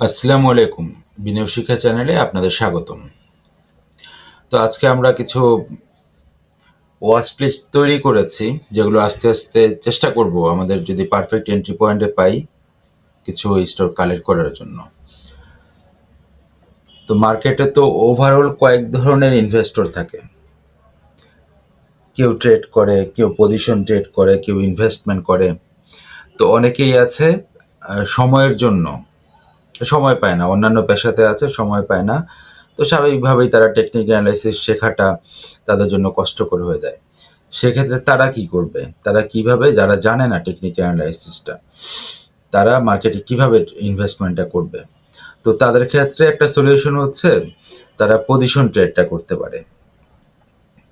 আসসালামু আলাইকুম, বিনিয়োগ শিক্ষা চ্যানেলে আপনাদের স্বাগতম। তো আজকে আমরা কিছু ওয়াচ প্লেস তৈরি করেছি, যেগুলো আস্তে আস্তে চেষ্টা করব আমাদের যদি পারফেক্ট এন্ট্রি পয়েন্টে পাই কিছু স্টোর কালেক্ট করার জন্য। তো মার্কেটে তো ওভারঅল কয়েক ধরনের ইনভেস্টর থাকে। কেউ ট্রেড করে, কেউ পজিশন ট্রেড করে, কেউ ইনভেস্টমেন্ট করে। তো অনেকেই আছে সময়ের জন্য। সময় পায় না, অন্যান্য পেশাতে আছে, সময় পায় না। তো স্বাভাবিকভাবেই তারা টেকনিক অ্যানালাইসিস শেখাটা তাদের জন্য কষ্টকর হয়ে যায়। সেক্ষেত্রে তারা কি করবে? তারা কীভাবে, যারা জানে না টেকনিক অ্যানালাইসিসটা তারা মার্কেটে কীভাবে ইনভেস্টমেন্টটা করবে? তো তাদের ক্ষেত্রে একটা সলিউশন হচ্ছে, তারা পজিশন ট্রেডটা করতে পারে।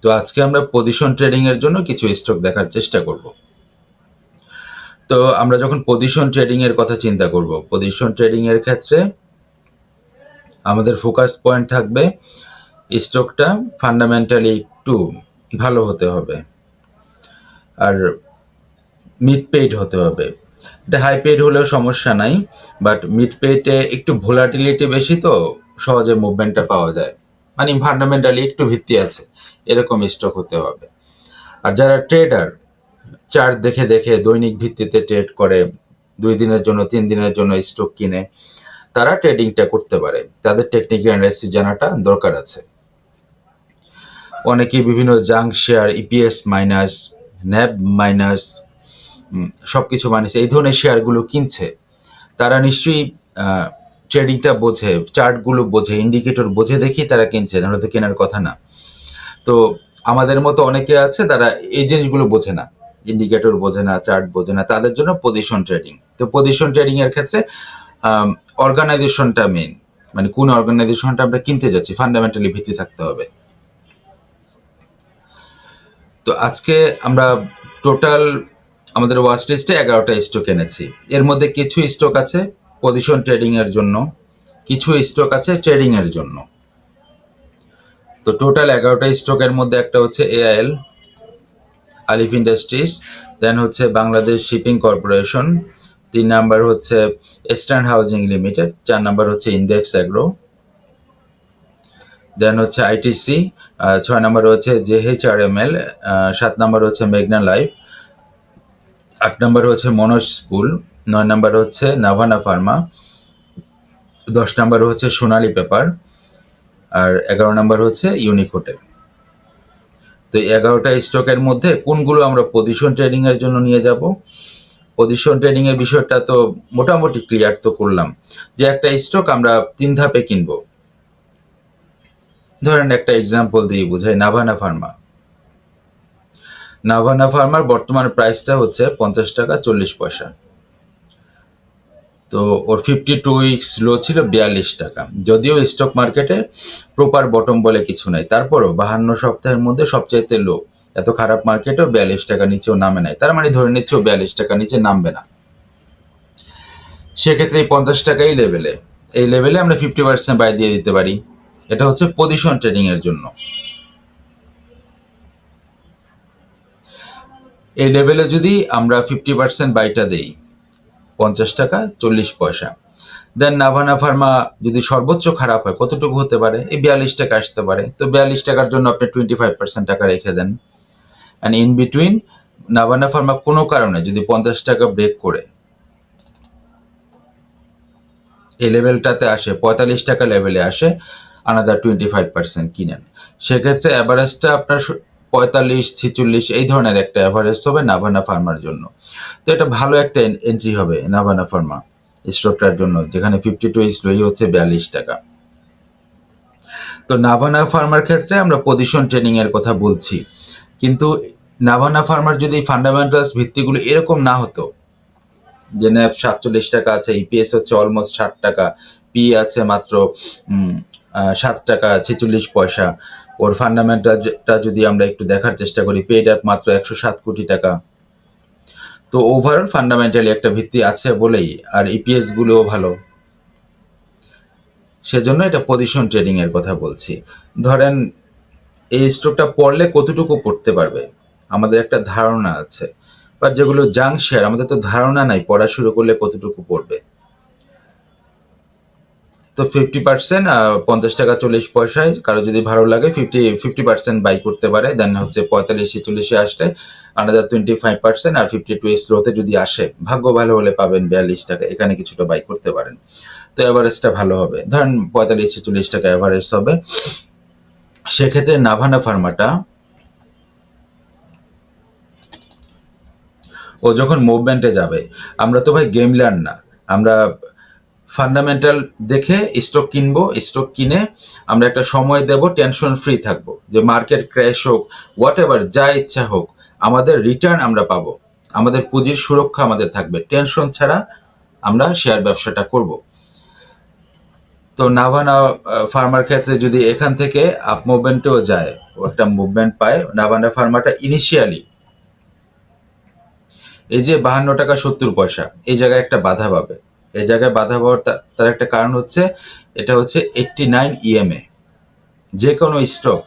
তো আজকে আমরা পজিশন ট্রেডিং এর জন্য কিছু স্টক দেখার চেষ্টা করব। তো আমরা যখন পজিশন ট্রেডিং এর কথা চিন্তা করব পজিশন ট্রেডিং এর ক্ষেত্রে আমাদের ফোকাস পয়েন্ট থাকবে স্টকটা ফান্ডামেন্টালি একটু ভালো হতে হবে আর মিড পেইড হতে হবে। এটা হাই পেইড হলেও সমস্যা নাই বাট মিড পেইডে একটু ভোলাটিলিটি বেশি তো সহজে মুভমেন্টটা পাওয়া যায়। মানে ফান্ডামেন্টালি একটু ভিত্তি আছে, এরকম স্টক হতে হবে। আর যারা ট্রেডার চার্ট দেখে দেখে দৈনিক ভিত্তিতে ট্রেড করে, দুই দিনের জন্য, তিন দিনের জন্য স্টক কিনে, তারা ট্রেডিংটা করতে পারে। তাদের টেকনিক্যাল অ্যানালাইসিস জানাটা দরকার আছে। অনেকেই বিভিন্ন junk share EPS minus NAV minus সব কিছু মাইনাস এই ধরনের শেয়ারগুলো কিনছে, তারা নিশ্চয়ই ট্রেডিংটা বোঝে চার্টগুলো বোঝে ইন্ডিকেটর বোঝে দেখেই তারা কিনছে, নাহলে তো কেনার কথা না। তো আমাদের মতো অনেকে আছে, তারা এই জিনিসগুলো বোঝে না। ইন্ডিকেটর বোঝে না চার্ট বোঝে না, তাদের জন্য পজিশন ট্রেডিং তো পজিশন ট্রেডিং এর ক্ষেত্রে অর্গানাইজেশনটা মেন মানে কোন অর্গানাইজেশনটা আমরা কিনতে যাচ্ছি ফান্ডামেন্টালি ভিত্তি থাকতে হবে। তো আজকে আমরা টোটাল আমাদের ওয়াচ লিস্টে এগারোটা স্টক এনেছি। এর মধ্যে কিছু স্টক আছে পজিশন ট্রেডিং এর জন্য, কিছু স্টক আছে ট্রেডিং এর জন্য। তো টোটাল এগারোটা স্টকের মধ্যে একটা হচ্ছে এআইএল আলিফ ইন্ডাস্ট্রিজ দেন হচ্ছে বাংলাদেশ শিপিং কর্পোরেশন তিন নাম্বার হচ্ছে ইস্টার্ন হাউজিং লিমিটেড চার নাম্বার হচ্ছে ইন্ডেক্স অ্যাগ্রো দেন হচ্ছে আইটিসি ছয় নাম্বার হচ্ছে জেএইচআরএমএল সাত নাম্বার হচ্ছে মেঘনা লাইফ আট নাম্বার হচ্ছে মনোজ স্কুল নয় নাম্বার হচ্ছে নাভানা ফার্মা দশ নাম্বার হচ্ছে সোনালী পেপার, আর এগারো নাম্বার হচ্ছে ইউনিক হোটেল তো এগারোটা স্টকের মধ্যে কোনগুলো আমরা পজিশন ট্রেডিং এর জন্য নিয়ে যাব? পজিশন ট্রেডিং এর বিষয়টা তো মোটামুটি ক্লিয়ার তো করলাম যে একটা স্টক আমরা তিন ধাপে কিনবো। ধরেন একটা এক্সাম্পল দিয়ে বোঝাই নাভানা ফার্মা নাভানা ফার্মার বর্তমান প্রাইসটা হচ্ছে পঞ্চাশ টাকা চল্লিশ পয়সা। তো ওর ফিফটি টু উইকস লো ছিল বিয়াল্লিশ টাকা। যদিও স্টক মার্কেটে প্রপার বটম বলে কিছু নাই। তারপরও বাহান্ন সপ্তাহের মধ্যে সবচাইতে লো এত খারাপ মার্কেটেও বিয়াল্লিশ টাকা নিচেও নামে নাই। তার মানে ধরে নিচ্ছেও বিয়াল্লিশ টাকা নিচে নামবে না। সেক্ষেত্রে এই পঞ্চাশ টাকাই লেভেলে এই লেভেলে আমরা ফিফটি পার্সেন্ট বাই দিয়ে দিতে পারি। এটা হচ্ছে পজিশন ট্রেডিং এর জন্য। এই লেভেলে যদি আমরা ফিফটি পার্সেন্ট বাইটা দেই পঞ্চাশ টাকা, চল্লিশ পয়সা। দেন নাভানা ফার্মা যদি সর্বোচ্চ খারাপ হয়, কতটুকু হতে পারে? এই বিয়াল্লিশ টাকা আসতে পারে। তো বিয়াল্লিশ টাকার জন্য আপনি টোয়েন্টি ফাইভ পার্সেন্ট টাকা রেখে দেন। And in between Navana pharma কোনো কারণে যদি পঞ্চাশ টাকা ব্রেক করে, এই লেভেলটাতে আসে, পঁয়তাল্লিশ টাকা লেভেলে আসে আনাদার টোয়েন্টি ফাইভ পার্সেন্ট কিনেন। সেক্ষেত্রে অ্যাভারেজটা আপনার পঁয়তাল্লিশ, ছিচল্লিশ, এই ধরনের একটা অ্যাভারেজ হবে নাভানা ফার্মার জন্য। তো এটা ভালো একটা এন্ট্রি হবে নাভানা ফার্মা স্টকটার জন্য, যেখানে ফিফটি টু ইস লোই হচ্ছে বিয়াল্লিশ টাকা। তো নাভানা ফার্মার ক্ষেত্রে আমরা পজিশন ট্রেনিং এর কথা বলছি। কিন্তু নাভানা ফার্মার যদি ফান্ডামেন্টালস ভিত্তিগুলো এরকম না হতো, যে ন্যাপ সাতচল্লিশ টাকা আছে ইপিএস হচ্ছে অলমোস্ট ষাট টাকা পি আছে মাত্র সাত টাকা, ছেচল্লিশ পয়সা ওর ফান্ডামেন্টালটা যদি আমরা একটু দেখার চেষ্টা করি পেড আপ মাত্র একশো সাত কোটি টাকা। তো ওভারঅল ফান্ডামেন্টালি একটা ভিত্তি আছে বলেই, আর ইপিএস গুলোও ভালো। সেজন্য এটা পজিশন ট্রেডিং এর কথা বলছি। ধরেন, এই স্টকটা পড়লে কতটুকু পড়তে পারবে? আমাদের একটা ধারণা আছে। বা যেগুলো জাঙ্ক শেয়ার আমাদের তো ধারণা নাই, পড়া শুরু করলে কতটুকু পড়বে? তো ফিফটি পার্সেন্ট পঞ্চাশ টাকা চল্লিশ পয়সায় কারও যদি ভালো লাগে ফিফটি ফিফটি পার্সেন্ট বাই করতে পারে। দেন হচ্ছে পঁয়তাল্লিশ, চল্লিশে আসলে আনাদার টোয়েন্টি ফাইভ পার্সেন্ট আর ফিফটি টু স্লোতে যদি আসে, ভাগ্য ভালো হলে পাবেন বিয়াল্লিশ টাকা। এখানে কিছুটা বাই করতে পারেন। তো অ্যাভারেজটা ভালো হবে। ধরেন পঁয়তাল্লিশ, চল্লিশ টাকা অ্যাভারেজ হবে। সেক্ষেত্রে নাভানা ফার্মাটা ও যখন মুভমেন্টে যাবে, আমরা তো ভাই গেম লার্ন না। আমরা ফান্ডামেন্টাল দেখে স্টক কিনবো স্টক কিনে আমরা একটা সময় দেব টেনশন ফ্রি থাকব। যে মার্কেট ক্র্যাশ হোক হোয়াট এভার যা ইচ্ছা হোক, আমাদের রিটার্ন আমরা পাবো। আমাদের পুঁজির সুরক্ষা আমাদের থাকবে। টেনশন ছাড়া আমরা শেয়ার ব্যবসাটা করব। তো নাভানা ফার্মার ক্ষেত্রে যদি এখান থেকে আপ মুভমেন্টেও যায় একটা মুভমেন্ট পায় নাভানা ফার্মাটা ইনিশিয়ালি এই যে বাহান্ন টাকা সত্তর পয়সা, এই জায়গায় একটা বাধা পাবে। এই জায়গায় বাধা পাওয়ার তার একটা কারণ হচ্ছে, এটা হচ্ছে এইট্টি নাইন ইএমএ যে কোনো স্টক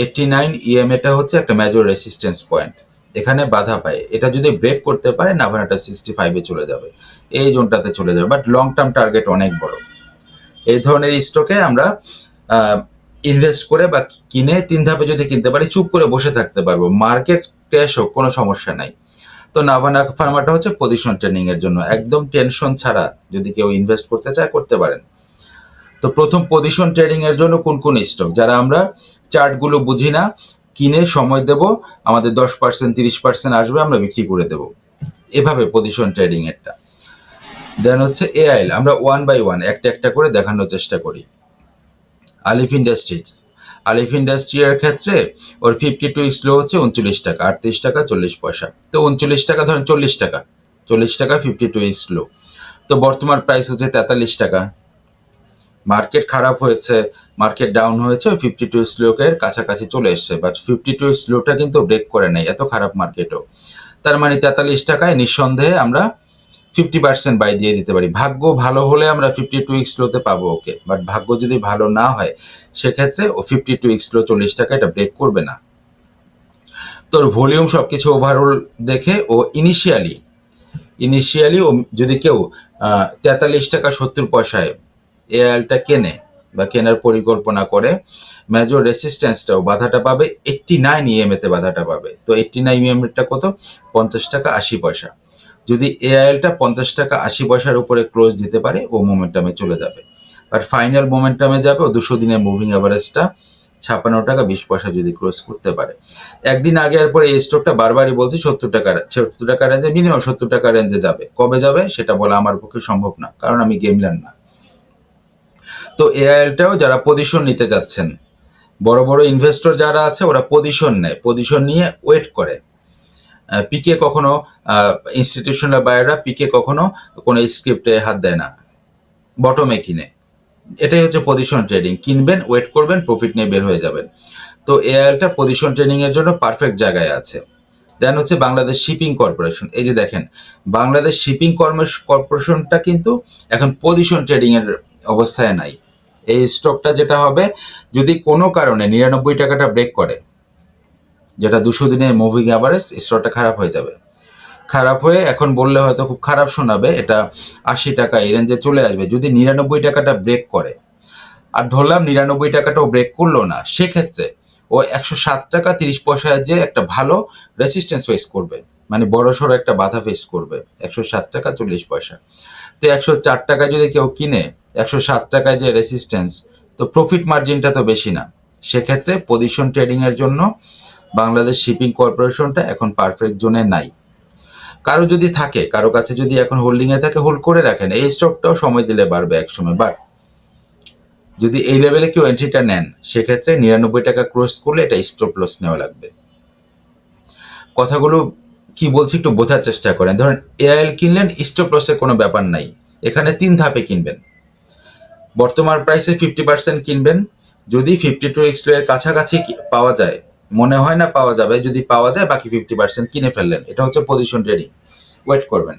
এইট্টি নাইন ইএমএটা হচ্ছে একটা মেজর রেসিস্ট্যান্স পয়েন্ট এখানে বাধা পায়। এটা যদি ব্রেক করতে পারে, নাভানাটা সিক্সটি ফাইভে চলে যাবে, এই জোনটাতে চলে যাবে বাট লং টার্ম টার্গেট অনেক বড়। এই ধরনের স্টকে আমরা ইনভেস্ট করে বা কিনে তিন ধাপে যদি কিনতে পারি, চুপ করে বসে থাকতে পারব। মার্কেট ক্র্যাশ হোক, কোনো সমস্যা নাই। তো নাভানা ফার্মাটা হচ্ছে পজিশন ট্রেনিং এর জন্য। একদম টেনশন ছাড়া যদি কেউ ইনভেস্ট করতে চায়, করতে পারেন। তো প্রথম পজিশন ট্রেডিং এর জন্য কোন কোন স্টক যারা আমরা চার্টগুলো বুঝি না, কিনে সময় দেব, আমাদের দশ পার্সেন্ট তিরিশ পার্সেন্ট আসবে, আমরা বিক্রি করে দেব। এভাবে পজিশন ট্রেডিং এরটা। দেন হচ্ছে এআইএল আমরা ওয়ান বাই ওয়ান একটা একটা করে দেখানোর চেষ্টা করি। আলিফ ইন্ডাস্ট্রিজ আলিফ ইন্ডাস্ট্রিয়ার ক্ষেত্রে ওর ফিফটি টু স্লো হচ্ছে উনচল্লিশ টাকা, আটত্রিশ টাকা, চল্লিশ পয়সা। তো উনচল্লিশ টাকা ধরেন চল্লিশ টাকা চল্লিশ টাকা ফিফটি টু স্লো তো বর্তমান প্রাইস হচ্ছে তেতাল্লিশ টাকা। মার্কেট খারাপ হয়েছে মার্কেট ডাউন হয়েছে ফিফটি টু স্লোকের কাছাকাছি চলে এসছে। বাট ফিফটি টু স্লোটা কিন্তু ব্রেক করে নেই এত খারাপ মার্কেটও তার মানে তেতাল্লিশ টাকায় নিঃসন্দেহে আমরা ফিফটি পার্সেন্ট বাই দিয়ে দিতে পারি। ভাগ্য ভালো হলে আমরা ফিফটি টু উইক্স লোতে পাবো ওকে। বাট ভাগ্য যদি ভালো না হয়, সেক্ষেত্রে ও ফিফটি টু উইক্স লো চল্লিশ টাকা এটা ব্রেক করবে না। তোর ভলিউম সব কিছু ওভারঅল দেখে ও ইনিশিয়ালি ইনিশিয়ালি ও যদি কেউ তেতাল্লিশ টাকা সত্তর পয়সায় এআইএলটা কেনে বা কেনার পরিকল্পনা করে মেজর রেসিস্ট্যান্সটাও বাধাটা পাবে। এইট্টি নাইন ইএমএতে বাধাটা পাবে। তো এইট্টি নাইন ইএমএটা কত? পঞ্চাশ টাকা আশি পয়সা। যদি এআইএলটা পঞ্চাশ টাকা আশি পয়সার উপরে ক্লোজ দিতে পারে, ও মোমেন্টামে চলে যাবে। বাট ফাইনাল মোমেন্টামে যাবে, ও দুশো দিনের মুভিং অ্যাভারেজটা ছাপান্ন টাকা বিশ পয়সা যদি ক্লোজ করতে পারে। একদিন আগে আর পরে এই স্টকটা বারবারই বলছি, সত্তর টাকা সত্তর টাকা রেঞ্জে মিনিমাম সত্তর টাকা রেঞ্জে যাবে। কবে যাবে সেটা বলা আমার পক্ষে সম্ভব না, কারণ আমি গেমলার না তো এআইএলটাও যারা পজিশন নিতে যাচ্ছেন, বড় বড় ইনভেস্টর যারা আছে, ওরা পজিশন নেয়। পজিশন নিয়ে ওয়েট করে। পিকে কখনো ইনস্টিটিউশনাল বায়াররা পিকে কখনো কোনো স্ক্রিপ্টে হাত দেয় না। বটমে কিনে। এটাই হচ্ছে পজিশন ট্রেডিং কিনবেন ওয়েট করবেন প্রফিট নিয়ে বের হয়ে যাবেন। তো এআইএলটা পজিশন ট্রেডিং এর জন্য পারফেক্ট জায়গায় আছে। দেন হচ্ছে বাংলাদেশ শিপিং কর্পোরেশন এই যে দেখেন, বাংলাদেশ শিপিং কর্পোরেশনটা কিন্তু এখন পজিশন ট্রেডিং এর অবস্থায় নাই। এই স্টকটা যেটা হবে, যদি কোনো কারণে নিরানব্বই টাকাটা ব্রেক করে যেটা দুশো দিনের মুভিং অ্যাভারেজ স্টকটা খারাপ হয়ে যাবে। খারাপ হয়ে এখন বললে হয়তো খুব খারাপ শোনাবে, এটা আশি টাকা, এই রেঞ্জে চলে আসবে। যদি নিরানব্বই টাকাটা ব্রেক করে, আর ধরলাম নিরানব্বই টাকাটাও ব্রেক করল না, সেক্ষেত্রে ও একশো সাত টাকা তিরিশ পয়সায় যে একটা ভালো রেসিস্ট্যান্স ফেস করবে মানে বড় সড়ো একটা বাধা ফেস করবে, একশো সাত টাকা চল্লিশ পয়সা। তো একশো চার টাকায় যদি কেউ কিনে, একশো সাত টাকায় যে রেসিস্ট্যান্স তো প্রফিট মার্জিনটা তো বেশি না। সেক্ষেত্রে পজিশন ট্রেডিংয়ের জন্য বাংলাদেশ শিপিং কর্পোরেশনটা এখন পারফেক্ট জোনে নাই। কারও যদি থাকে, কারও কাছে যদি এখন হোল্ডিংয়ে থাকে হোল্ড করে রাখেন। এই স্টকটাও সময় দিলে বাড়বে এক সময় বাট যদি এই লেভেলে কেউ এন্ট্রিটা নেন, সেক্ষেত্রে নিরানব্বই টাকা ক্রস করলে এটা স্টপ লস নেওয়া লাগবে। কথাগুলো কি বলছি একটু বোঝার চেষ্টা করেন। ধরেন এআইএল কিনলেন স্টপ লসের কোনো ব্যাপার নাই। এখানে তিন ধাপে কিনবেন। বর্তমান প্রাইসে ফিফটি পার্সেন্ট কিনবেন। যদি ফিফটি টু এক্স কাছাকাছি পাওয়া যায় মনে হয় না পাওয়া যাবে, যদি পাওয়া যায় বাকি ফিফটি পার্সেন্ট কিনে ফেললেন। এটা হচ্ছে পজিশন ট্রেডিং ওয়েট করবেন।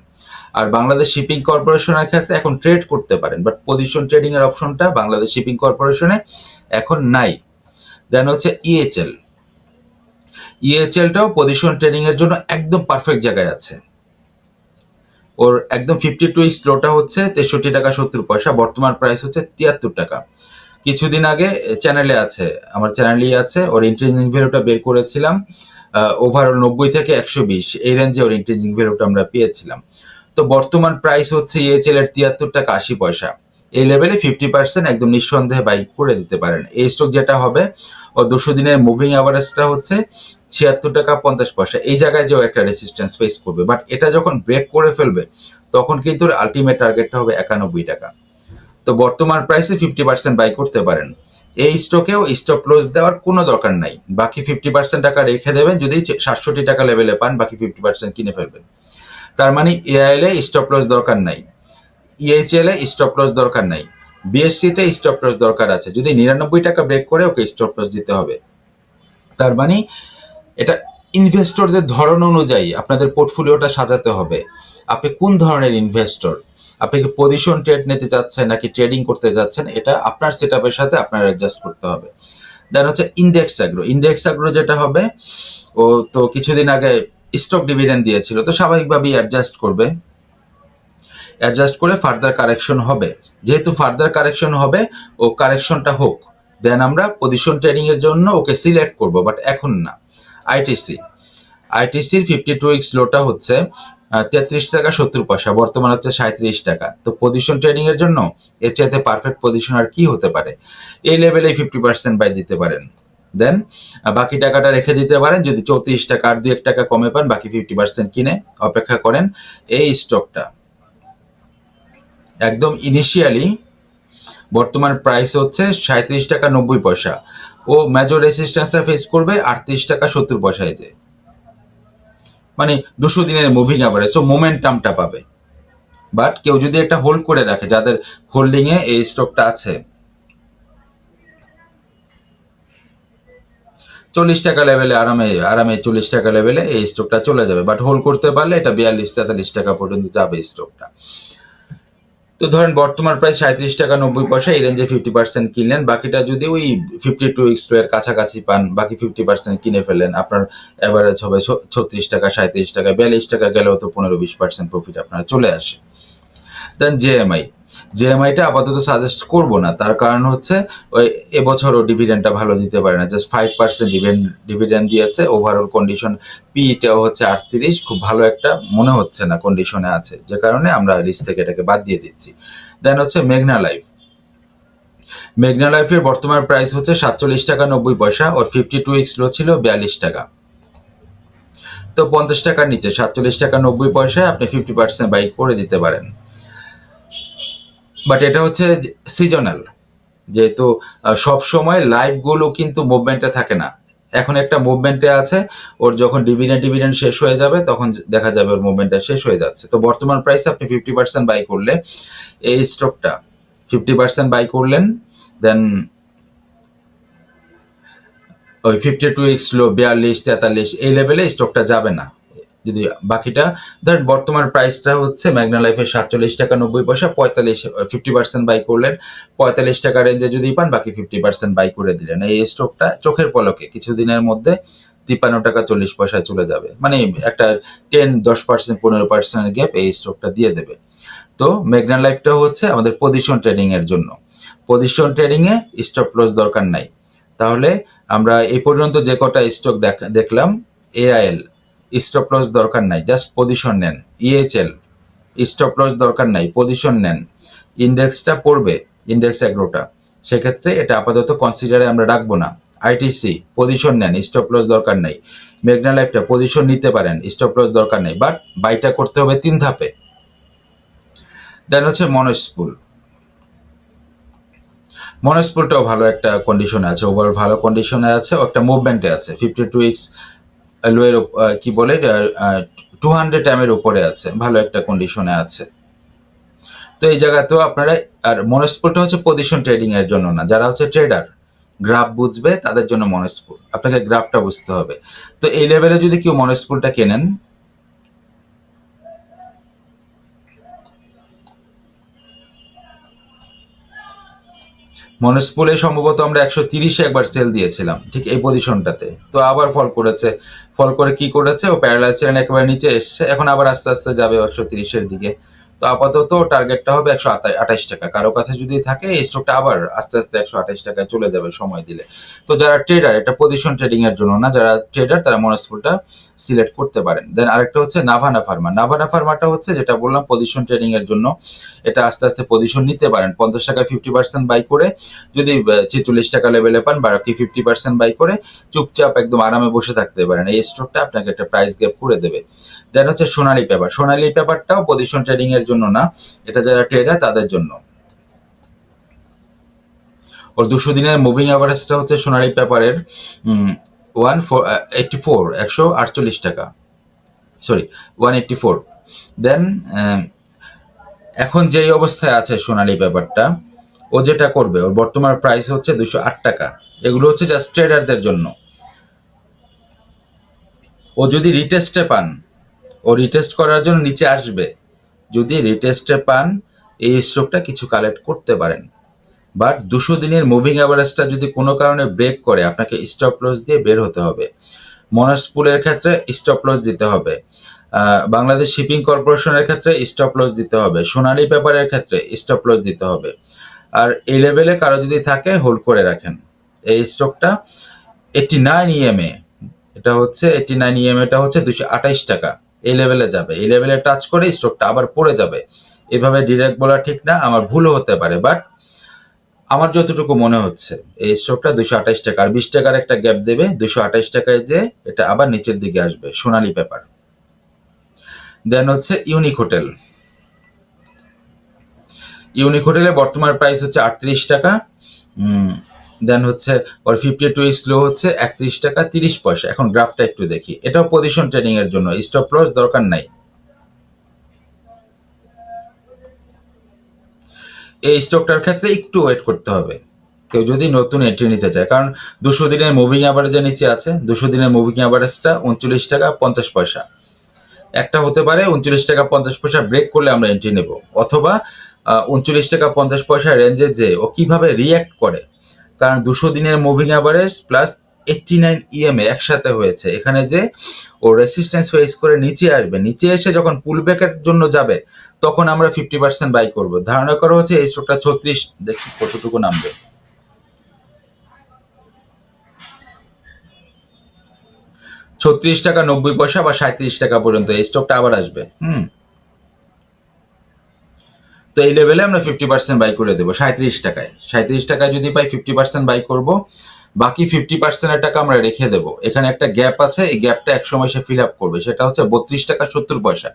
আর বাংলাদেশ শিপিং কর্পোরেশনের ক্ষেত্রে এখন ট্রেড করতে পারেন বাট পজিশন ট্রেডিং এর অপশনটা বাংলাদেশ শিপিং কর্পোরেশনে এখন নাই। দেন হচ্ছে ইএচএল ইএচএলটাও পজিশন ট্রেডিং এর জন্য একদম পারফেক্ট জায়গায় আছে। ওর একদম ফিফটি টু স্লোটা হচ্ছে তেষট্টি টাকা সত্তর পয়সা, বর্তমান প্রাইস হচ্ছে তিয়াত্তর টাকা। কিছুদিন আগে চ্যানেলে আছে, আমার চ্যানেলেই আছে, ওর ইন্টারেস্টিং ভ্যালুটা বের করেছিলাম ওভারঅল নব্বই থেকে একশো বিশ, এই রেঞ্জে ওর ইন্টারেস্টিং ভ্যালুটা আমরা পেয়েছিলাম। তো বর্তমান প্রাইস হচ্ছে ইএচএল এর তিয়াত্তর টাকা আশি পয়সা। এই লেভেলে ফিফটি পার্সেন্ট একদম নিঃসন্দেহে বাই করে দিতে পারেন। এই স্টক যেটা হবে, ও দুশো দিনের মুভিং অ্যাভারেজটা হচ্ছে ছিয়াত্তর টাকা পঞ্চাশ পয়সা। এই জায়গায় যেও একটা রেসিস্ট্যান্স ফেস করবে। বাট এটা যখন ব্রেক করে ফেলবে, তখন কিন্তু আলটিমেট টার্গেটটা হবে একানব্বই টাকা। তো বর্তমান প্রাইসে ফিফটি পার্সেন্ট বাই করতে পারেন। এই স্টকেও স্টপ লস দেওয়ার কোনো দরকার নাই। বাকি ফিফটি পার্সেন্ট টাকা রেখে দেবেন, যদি সাতষট্টি টাকা লেভেলে পান, বাকি ফিফটি পার্সেন্ট কিনে ফেলবেন। তার মানে এআইএল এ স্টপ লস দরকার নাই। ইএইচএল এ স্টপ লস দরকার নাই। বিএসসিতে স্টপ লস দরকার আছে। যদি নিরানব্বই টাকা ব্রেক করে ওকে স্টপ লস দিতে হবে। তার মানে এটা ইনভেস্টরদের ধরন অনুযায়ী আপনাদের পোর্টফোলিওটা সাজাতে হবে। আপনি কোন ধরনের ইনভেস্টর আপনি কি পজিশন ট্রেড নিতে চাচ্ছেন নাকি ট্রেডিং করতে যাচ্ছেন এটা আপনার সেট সাথে আপনার অ্যাডজাস্ট করতে হবে। দেন হচ্ছে ইন্ডেক্স অ্যাগ্রো ইন্ডেক্স অ্যাগ্রো যেটা হবে, ও তো কিছুদিন আগে স্টক ডিভিডেন্ড দিয়েছিল, তো স্বাভাবিকভাবেই অ্যাডজাস্ট করবে। অ্যাডজাস্ট করে ফার্দার কারেকশন হবে। যেহেতু ফার্দার কারেকশন হবে, ও কারেকশনটা হোক। দেন আমরা পজিশন ট্রেডিং এর জন্য ওকে সিলেক্ট করব বাট এখন না। আইটিসি। আইটিসির ফিফটি টু উইক্স লোটা হচ্ছে তেত্রিশ টাকা সত্তর পয়সা, বর্তমান হচ্ছে সাঁত্রিশ টাকা। তো পজিশন ট্রেডিং এর জন্য এর চাইতে পারফেক্ট পজিশন আর কি হতে পারে? এই লেভেলে ফিফটি পার্সেন্ট বাই দিতে পারেন। দেন বাকি টাকাটা রেখে দিতে পারেন। যদি চৌত্রিশ টাকা আর দু এক টাকা কমে পান, বাকি ফিফটি পার্সেন্ট কিনে অপেক্ষা করেন এই স্টকটা একদম ইনিশিয়ালি বর্তমান প্রাইস হচ্ছে সাঁত্রিশ টাকা নব্বই পয়সা। ও মেজর রেসিস্ট্যান্সটা ফেস করবে আটত্রিশ টাকা সত্তর পয়সায় যে। মানে দুশো দিনের মুভিং অ্যাভারেজ সো মোমেন্টামটা পাবে। বাট কেউ যদি একটা হোল্ড করে রাখে, যাদের হোল্ডিংয়ে এই স্টকটা আছে, চল্লিশ টাকা লেভেলে আরামে আরামে চল্লিশ টাকা লেভেলে এই স্টকটা চলে যাবে। বাট হোল্ড করতে পারলে এটা বিয়াল্লিশ তেতাল্লিশ টাকা পর্যন্ত যাবে স্টকটা তো ধরেন বর্তমান প্রায় সাঁত্রিশ টাকা নব্বই পয়সা, এই রেঞ্জে ফিফটি পার্সেন্ট কিনলেন। বাকিটা যদি ওই ফিফটি টু এক্সের কাছাকাছি পান, বাকি ফিফটি পার্সেন্ট কিনে ফেলেন আপনার অ্যাভারেজ হবে ছত্রিশ টাকা, সাঁত্রিশ টাকা, বিয়াল্লিশ টাকা গেলেও তো পনেরো বিশ পার্সেন্ট প্রফিট আপনার চলে আসে। দেন জেএমআই জেএমআইটা আপাতত সাজেস্ট করব না। তার কারণ হচ্ছে, ওই এবছরও ডিভিডেন্ডটা ভালো দিতে পারে না। জাস্ট ফাইভ পার্সেন্ট ডিভিডেন্ড দিয়েছে। ওভারঅল কন্ডিশন পিটাও হচ্ছে আটত্রিশ। খুব ভালো একটা মনে হচ্ছে না কন্ডিশনে আছে। যে কারণে আমরা লিস্ট থেকে এটাকে বাদ দিয়ে দিচ্ছি। দেন হচ্ছে মেঘনা লাইফ মেঘনা লাইফের বর্তমান প্রাইস হচ্ছে সাতচল্লিশ টাকা নব্বই পয়সা। ওর ফিফটি টু উইক্স লো ছিল বিয়াল্লিশ টাকা। তো পঞ্চাশ টাকার নিচে, সাতচল্লিশ টাকা নব্বই পয়সায় আপনি ফিফটি পার্সেন্ট বাই করে দিতে পারেন। বাট এটা হচ্ছে সিজনাল যেহেতু সব সময় লাইভগুলো কিন্তু মুভমেন্টে থাকে না। এখন একটা মুভমেন্টে আছে, ওর যখন ডিভিডেন্ড ডিভিডেন্ড শেষ হয়ে যাবে, তখন দেখা যাবে ওর মুভমেন্টটা শেষ হয়ে যাচ্ছে। তো বর্তমান প্রাইস আপনি ফিফটি পার্সেন্ট বাই করলে, এই স্টকটা ফিফটি পার্সেন্ট বাই করলেন দেন ওই ফিফটি টু এক্স লো বিয়াল্লিশ, তেতাল্লিশ, এই লেভেলে স্টকটা যাবে না। যদি বাকিটা, ধরেন বর্তমান প্রাইসটা হচ্ছে ম্যাগনা লাইফের সাতচল্লিশ টাকা নব্বই পয়সা, পঁয়তাল্লিশ ফিফটি পার্সেন্ট বাই করলেন। পঁয়তাল্লিশ টাকা রেঞ্জে যদি পান, বাকি ফিফটি পার্সেন্ট বাই করে দিলেন। এই স্টকটা চোখের পলকে, কিছুদিনের মধ্যে তিপ্পান্ন টাকা চল্লিশ পয়সায় চলে যাবে। মানে একটা টেন দশ পার্সেন্ট পনেরো পার্সেন্টের গ্যাপ এই স্টকটা দিয়ে দেবে। তো মেঘনা লাইফটা হচ্ছে আমাদের পজিশন ট্রেডিং এর জন্য। পজিশন ট্রেডিং এ স্টপ লস দরকার নাই। তাহলে আমরা এই পর্যন্ত যে কটা স্টক দেখলাম এআইএল স্টপ লস দরকার নাই জাস্ট পজিশন নেন ইএচএল স্টপ লস দরকার নাই পজিশন নেন ইন্ডেক্সটা পড়বে ইন্ডেক্স এগ্রোটা সেক্ষেত্রে এটা আপাতত কনসিডারে আমরা রাখব না আইটিসি পজিশন নেন স্টপ লস দরকার নাই, মেঘনা লাইফটা পজিশন নিতে পারেন স্টপ লস দরকার নেই বাট বাইটা করতে হবে তিন ধাপে। দেন হচ্ছে মনস্পুল মনস্পুলটাও ভালো একটা কন্ডিশনে আছে ওভার ভালো কন্ডিশনে আছে একটা মুভমেন্টে আছে ফিফটি টু উইক্স লোয়ের কি বলে টু হান্ড্রেড এর উপরে আছে, ভালো একটা কন্ডিশনে আছে। তো এই জায়গাতেও আপনারা, আর মনস্পুলটা হচ্ছে পজিশন ট্রেডিং এর জন্য না, যারা হচ্ছে ট্রেডার গ্রাফ বুঝবে, তাদের জন্য মনস্পুল আপনাকে গ্রাফটা বুঝতে হবে। তো এই লেভেলে যদি কেউ মনস্পুলটা কেনেন মনসপুলে সম্ভবত আমরা একশো তিরিশে একবার সেল দিয়েছিলাম, ঠিক এই পজিশনটাতে তো আবার ফল করেছে। ফল করে কি করেছে? ও প্যারালাল ছিলেন একেবারে নিচে এসছে, এখন আবার আস্তে আস্তে যাবে একশো তিরিশের দিকে। তো আপাতত টার্গেটটা হবে একশো আঠাশ টাকা। কারও কাছে যদি থাকে, এই স্টকটা আবার আস্তে আস্তে একশো আঠাশ টাকায় চলে যাবে সময় দিলে। তো যারা ট্রেডার এটা পজিশন ট্রেডিং এর জন্য না, যারা ট্রেডার তারা মনসপুলটা সিলেক্ট করতে পারেন। দেন আরেকটা হচ্ছে নাভানা ফার্মা নাভানা ফার্মাটা হচ্ছে যেটা বললাম পজিশন ট্রেডিং এর জন্য। এটা আস্তে আস্তে পজিশন নিতে পারেন। পঞ্চাশ টাকা ফিফটি পার্সেন্ট বাই করে যদি ছেচল্লিশ টাকা লেভেলে পান, বাকি ফিফটি পার্সেন্ট বাই করে চুপচাপ একদম আরামে বসে থাকতে পারেন। এই স্টকটা আপনাকে একটা প্রাইস গ্যাপ করে দেবে। দেন হচ্ছে সোনালি পেপার সোনালী পেপারটাও পজিশন ট্রেডিং এর জন্য না, এটা যারা ট্রেডার তাদের জন্য। ওর দুশো দিনের মুভিং অ্যাভারেজটা হচ্ছে সোনালী পেপারের ওয়ান ফোর এইটটি ফোর একশো আটচল্লিশ টাকা। Sorry one eighty four then এখন যেই অবস্থায় আছে সোনালী পেপারটা, ও যেটা করবে, ওর বর্তমান প্রাইস হচ্ছে দুশো আট টাকা। এগুলো হচ্ছে জাস্ট ট্রেডারদের জন্য। ও যদি রিটেস্টে পান, ও রিটেস্ট করার জন্য নিচে আসবে। যদি রিটেস্টে পান, এই স্ট্রোকটা কিছু কালেক্ট করতে পারেন। বাট দুশো দিনের মুভিং অ্যাভারেজটা যদি কোনো কারণে ব্রেক করে, আপনাকে স্টপ লস দিয়ে বের হতে হবে। মনাসপুলের ক্ষেত্রে স্টপ লস দিতে হবে। বাংলাদেশ শিপিং কর্পোরেশনের ক্ষেত্রে স্টপ লস দিতে হবে। সোনালী পেপারের ক্ষেত্রে স্টপ লস দিতে হবে। আর এই লেভেলে কারও যদি থাকে হোল্ড করে রাখেন। এই স্টকটা এইটি নাইন ইএমএ এটা হচ্ছে এইটি নাইন ইএমএটা হচ্ছে দুশো আঠাইশ টাকা। এই লেভেলে যাবে। এই লেভেলে টাচ করে স্টকটা আবার পড়ে যাবে। এভাবে ডিরেক্ট বলা ঠিক না, আমার ভুলও হতে পারে বাট আমার যতটুকু মনে হচ্ছে, এই স্টকটা দুশো আঠাইশ টাকা। আর বিশ টাকার একটা গ্যাপ দেবে, দুশো আঠাইশ টাকায় যে এটা আবার নিচের দিকে আসবে, সোনালি পেপার দেন হচ্ছে ইউনিক হোটেল ইউনিক হোটেলে বর্তমান প্রাইস হচ্ছে আটত্রিশ টাকা। দেন হচ্ছে, ওর ফিফটি টু স্লো হচ্ছে, একত্রিশ টাকা তিরিশ পয়সা। এখন গ্রাফটা একটু দেখি। এটাও পজিশন ট্রেডিং এর জন্য। স্টপ লস দরকার নাই। এই স্টকটার ক্ষেত্রে একটু ওয়েট করতে হবে। কেউ যদি নতুন এন্ট্রি নিতে চায়। কারণ দুশো দিনের মুভিং অ্যাভারেজের নিচে আছে। দুশো দিনের মুভিং অ্যাভারেজটা উনচল্লিশ টাকা পঞ্চাশ পয়সা। একটা হতে পারে উনচল্লিশ টাকা পঞ্চাশ পয়সা ব্রেক করলে আমরা এন্ট্রি নেব। অথবা উনচল্লিশ টাকা পঞ্চাশ পয়সা রেঞ্জে যে ও কীভাবে রিয়্যাক্ট করে? কারণ দুশো দিনের moving average plus eighty nine EMA একসাথে হয়েছে। এখানে যে ও রেসিস্ট্যান্স ফেস করে নিচে আসবে, নিচে এসে যখন পুল ব্যাকের জন্য যাবে, তখন আমরা ফিফটি পার্সেন্ট বাই করব। ধারণা করা হচ্ছে এই স্টকটা ছত্রিশ, দেখি কতটুকু নামবে। ছত্রিশ টাকা নব্বই পয়সা বা সাঁত্রিশ টাকা পর্যন্ত এই স্টকটা আবার আসবে। হুম। তো এই লেভেলে আমরা ফিফটি পার্সেন্ট বাই করে দেবো সাঁত্রিশ টাকায়। সাঁত্রিশ টাকায় যদি পাই ফিফটি পার্সেন্ট বাই করব, বাকি ফিফটি পার্সেন্টের টাকা আমরা রেখে দেবো। এখানে একটা গ্যাপ আছে, এই গ্যাপটা এক সময় সে ফিল আপ করবে। সেটা হচ্ছে বত্রিশ টাকা সত্তর পয়সা।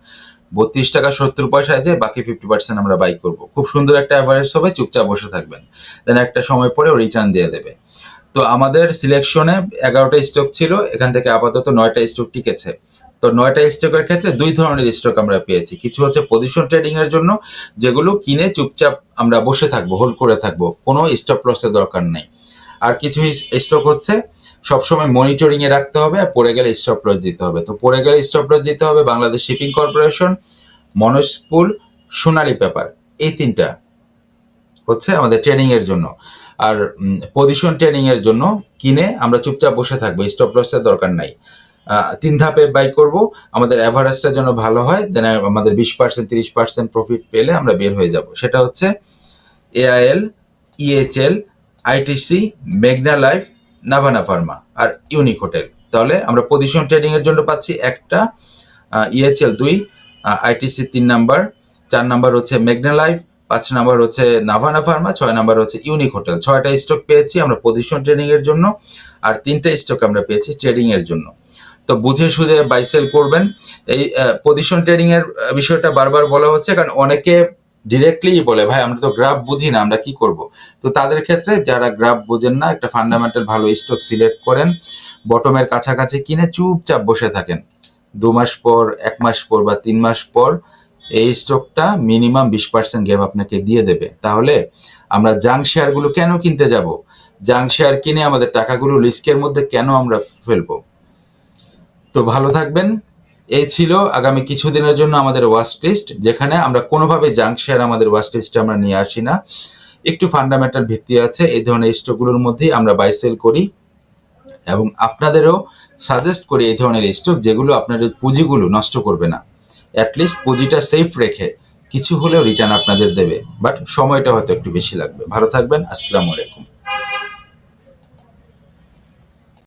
বত্রিশ টাকা সত্তর পয়সায় যে বাকি ফিফটি পার্সেন্ট আমরা বাই করব। খুব সুন্দর একটা অ্যাভারেজ হবে, চুপচাপ বসে থাকবেন। দেন একটা সময় পরে ও রিটার্ন দিয়ে দেবে। তো আমাদের সিলেকশনে এগারোটা স্টক ছিল, এখান থেকে আপাতত নয়টা স্টক টিকেছে। তো নয়টা স্টকের ক্ষেত্রে দুই ধরনের স্টক আমরা পেয়েছি। কিছু হচ্ছে পজিশন ট্রেডিং এর জন্য, যেগুলো কিনে চুপচাপ আমরা বসে থাকব হোল্ড করে থাকব। কোনো স্টপ লসের দরকার নেই। আর কিছু স্টক হচ্ছে, সবসময় মনিটরিং এ রাখতে হবে আর পড়ে গেলে স্টপ লস দিতে হবে। তো পড়ে গেলে স্টপ লস দিতে হবে Bangladesh shipping corporation Monospool Sonali paper এই তিনটা হচ্ছে আমাদের ট্রেনিং এর জন্য। আর পজিশন ট্রেনিং এর জন্য কিনে আমরা চুপচাপ বসে থাকব স্টপ লসের দরকার নাই। তিন ধাপে বাই করব। আমাদের অ্যাভারেজটা যেন ভালো হয় দেন আমাদের বিশ পার্সেন্ট তিরিশ পার্সেন্ট প্রফিট পেলে আমরা বের হয়ে যাব। সেটা হচ্ছে এআইএল ইএচএল আইটিসি মেঘনা লাইফ নাভানা ফার্মা আর ইউনিক হোটেল তাহলে আমরা পজিশন ট্রেডিং এর জন্য পাচ্ছি একটা ইএচএল দুই আইটিসি তিন নাম্বার, চার নাম্বার হচ্ছে মেঘনা লাইফ পাঁচ নাম্বার হচ্ছে নাভানা ফার্মা ছয় নাম্বার হচ্ছে ইউনিক হোটেল ছয়টা স্টক পেয়েছি আমরা পজিশন ট্রেডিং এর জন্য, আর তিনটা স্টক আমরা পেয়েছি ট্রেডিং এর জন্য। তো বুঝে সুঝে বাইসেল করবেন। এই পজিশন ট্রেডিং এর বিষয়টা বারবার বলা হচ্ছে, কারণ অনেকে ডিরেক্টলি বলে, ভাই, আমরা তো গ্রাফ বুঝি না, আমরা কি করব? তো তাদের ক্ষেত্রে যারা গ্রাফ বুঝেন না, একটা ফান্ডামেন্টাল ভালো স্টক সিলেক্ট করেন বটমের কাছাকাছি কিনে চুপচাপ বসে থাকেন। দু মাস পর, এক মাস পর বা তিন মাস পর এই স্টকটা মিনিমাম বিশ পার্সেন্ট গ্যাপ আপনাকে দিয়ে দেবে। তাহলে আমরা জাং শেয়ারগুলো কেন কিনতে যাব? জাং শেয়ার কিনে আমাদের টাকাগুলো রিস্কের মধ্যে কেন আমরা ফেলব? তো ভালো থাকবেন। এই ছিল আগামী কিছুদিনের জন্য আমাদের ওয়াস্ট লিস্ট যেখানে আমরা কোনোভাবে জাঙ্ক শেয়ার আমাদের ওয়াস্ট লিস্টে আমরা নিয়ে আসি না। একটু ফান্ডামেন্টাল ভিত্তি আছে, এই ধরনের স্টকগুলোর মধ্যেই আমরা বাই সেল করি। এবং আপনাদেরও সাজেস্ট করি এই ধরনের স্টক যেগুলো আপনাদের পুঁজিগুলো নষ্ট করবে না। অ্যাটলিস্ট পুঁজিটা সেফ রেখে কিছু হলেও রিটার্ন আপনাদের দেবে। বাট সময়টা হয়তো একটু বেশি লাগবে। ভালো থাকবেন। আসসালামু আলাইকুম।